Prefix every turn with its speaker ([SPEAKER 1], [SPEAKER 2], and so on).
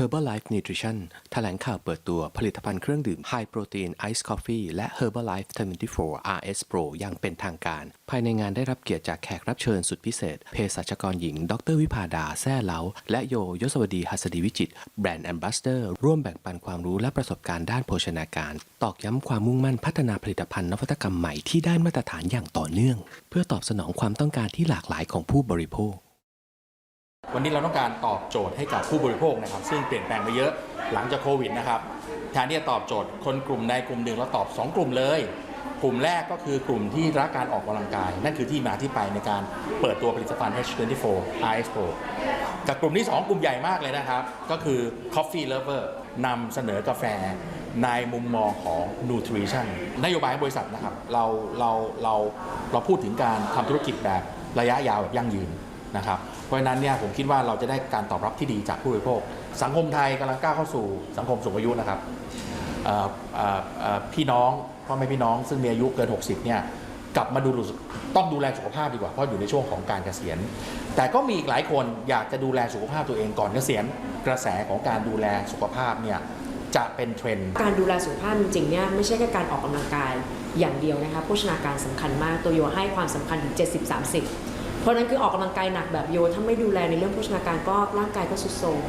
[SPEAKER 1] Herbalife Nutrition แถลงข่าวเปิดตัวผลิตภัณฑ์เครื่องดื่ม High Protein Ice Coffee และ Herbalife 24 RS Pro อย่างเป็นทางการ ภายในงานได้รับเกียรติจากแขกรับเชิญสุดพิเศษ เภสัชกรหญิง ดรวิภาดา แซ่เล้า และโยยศวดีหัสดีวิจิต แบรนด์แอมบาสเดอร์ ร่วมแบ่งปันความรู้และประสบการณ์ด้านโภชนาการ ตอกย้ำความมุ่งมั่นพัฒนาผลิตภัณฑ์นวัตกรรมใหม่ที่ได้มาตรฐานอย่างต่อเนื่อง เพื่อตอบสนองความต้องการที่หลากหลายของผู้บริโภค
[SPEAKER 2] วันนี้เราต้องการตอบโจทย์ให้กับผู้บริโภคนะครับ ซึ่งเปลี่ยนแปลงไปเยอะหลังจากโควิดนะครับแทนที่จะตอบโจทย์คนกลุ่มใดกลุ่มหนึ่งเราตอบ 2 กลุ่มเลย กลุ่มแรกก็คือกลุ่มที่รักการออกกำลังกาย นั่นคือที่มาที่ไปในการเปิดตัวผลิตภัณฑ์ H24 RX Pro กับกลุ่มที่ 2 กลุ่มใหญ่มากเลยนะครับ ก็คือ Coffee Lover นำเสนอกาแฟในมุมมองของ Nutrition นโยบายของบริษัทนะครับเราเราเราเราพูดถึงการทำธุรกิจแบบระยะยาวแบบยั่งยืน นะครับเพราะฉะนั้นเนี่ยผมคิดว่าเราจะได้การตอบรับที่ดีจากผู้บริโภค สังคมไทยกำลังก้าวเข้าสู่สังคมสูงอายุนะครับพี่น้องพ่อแม่พี่น้องซึ่งมีอายุเกิน 60เนี่ยกลับมาดูต้องดูแลสุขภาพดีกว่าเพราะอยู่ในช่วงของการเกษียณ แต่ก็มีอีกหลายคนอยากจะดูแลสุขภาพตัวเองก่อนเกษียณกระแสของการดูแลสุขภาพเนี่ยจะเป็นเทรนด์
[SPEAKER 3] การดูแลสุขภาพจริงเนี่ยไม่ใช่แค่การออกกำลังกายอย่างเดียวนะคะโภชนาการสำคัญมากตัวโยให้ความสำคัญถึง 70-30 เพราะนั้นคือออกกำลังกายหนักแบบโย ถ้าไม่ดูแลในเรื่องโภชนาการก็ร่างกายก็สุดโทรม